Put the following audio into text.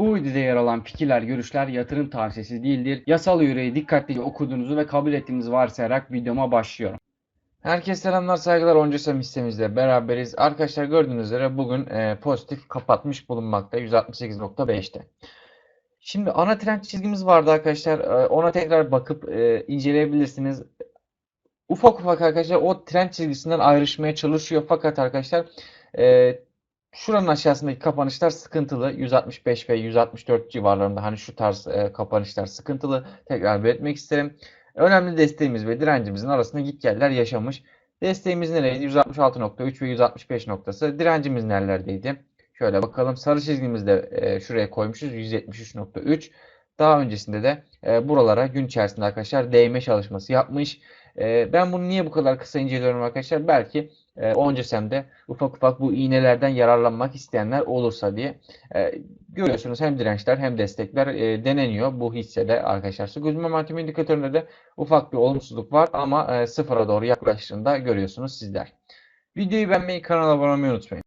Bu videoda yer alan fikirler, görüşler yatırım tavsiyesi değildir. Yasal yüreği dikkatlice okuduğunuzu ve kabul ettiğinizi varsayarak videoma başlıyorum. Herkese selamlar, saygılar. Onca hissemizle beraberiz. Arkadaşlar gördüğünüz üzere bugün e, pozitif kapatmış bulunmakta 168.5'te. Şimdi ana trend çizgimiz vardı arkadaşlar. E, ona tekrar bakıp e, inceleyebilirsiniz. Ufak ufak arkadaşlar o trend çizgisinden ayrışmaya çalışıyor. Fakat arkadaşlar e, şuranın aşağısındaki kapanışlar sıkıntılı. 165 ve 164 civarlarında hani şu tarz e, kapanışlar sıkıntılı. Tekrar belirtmek isterim. Önemli desteğimiz ve direncimizin arasında git geller yaşamış. Desteğimiz nereydi? 166.3 ve 165 noktası. Direncimiz nerelerdeydi? Şöyle bakalım. Sarı çizgimizde e, şuraya koymuşuz. 173.3. Daha öncesinde de e, buralara gün içerisinde arkadaşlar değme çalışması yapmış. E, ben bunu niye bu kadar kısa inceliyorum arkadaşlar? Belki e, Oncesem'de ufak ufak bu iğnelerden yararlanmak isteyenler olursa diye. E, görüyorsunuz hem dirençler hem destekler e, deneniyor bu hissede arkadaşlar. Su gözlem momentum indikatöründe de ufak bir olumsuzluk var ama e, sıfıra doğru yaklaştığında görüyorsunuz sizler. Videoyu beğenmeyi, kanala abone olmayı unutmayın.